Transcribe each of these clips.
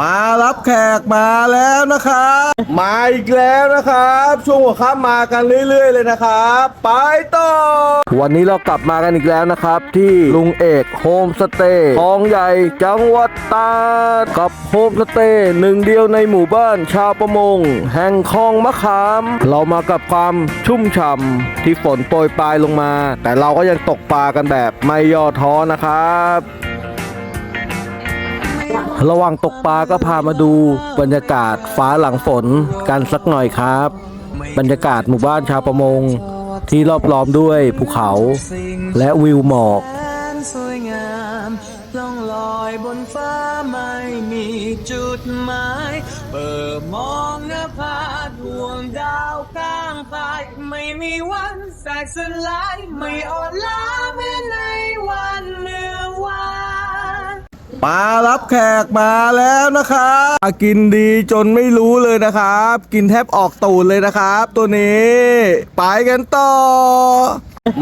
มารับแขกมาแล้วนะครับมาอีกแล้วนะครับ ช่วงหัวค่ำมากันเรื่อย ๆ เลยนะครับ ไปต่อ วันนี้เรากลับมากันอีกแล้วนะครับ ที่ลุงเอกโฮมสเตย์คลองใหญ่จังหวัดตราดกับโฮมสเตย์หนึ่งเดียวในหมู่บ้านชาวประมง แห่งคลองมะขาม เรามากับความชุ่มฉ่ำที่ฝนโปรยปลายลงมา แต่เราก็ยังตกปลากันแบบไม่ย่อท้อนะครับ ระหว่างตกปลาก็พามาดูบรรยากาศฟ้าหลังฝนกันสักหน่อยครับ บรรยากาศหมู่บ้านชาวประมง ที่รอบล้อมด้วยภูเขา และวิวหมอกสวยงามล่องลอยบนฟ้าไม่มีจุดหมายเปิดมองหน้าผาดวงดาวข้างไปไม่มีวันแสกสลายไม่อ่อนล้าแม้ใน มารับแขกมาแล้วนะครับกินดีจนไม่รู้เลยนะครับ กินแทบออกตูดเลยนะครับ ตัวนี้ไปกันต่อ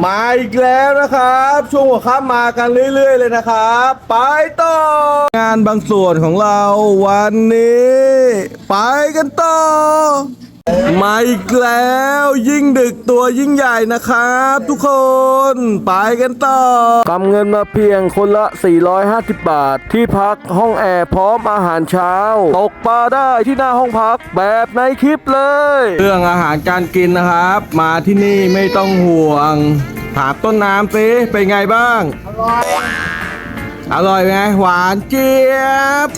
มาอีกแล้วนะครับ ช่วงหัวค่ำมากันเรื่อย ๆ เลยนะครับ ไปต่อ งานบางส่วนของเราวันนี้ ไปกันต่อ มาอีกแล้วยิ่งดึกตัวยิ่งใหญ่นะครับ ทุกคน ไปกันต่อกำเงินมาเพียงคนละ 450 บาท ที่พักห้องแอร์พร้อมอาหารเช้า ตกปลาได้ที่หน้าห้องพักแบบในคลิปเลย เรื่องอาหารการกินนะครับ มาที่นี่ไม่ต้องห่วง ถามต้นน้ำสิเป็นไงบ้าง อร่อย อร่อยไหมหวานเจี๊ยบ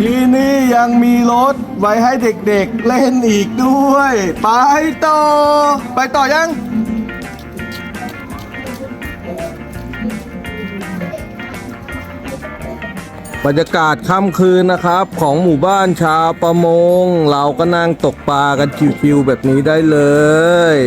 ที่นี่ยังมีรถไว้ให้เด็กๆเล่นอีกด้วย ไปต่อ ไปต่อยัง บรรยากาศค่ำคืนนะครับ ของหมู่บ้านชาวประมง เราก็นั่งตกปลากันชิวๆแบบนี้ได้เลย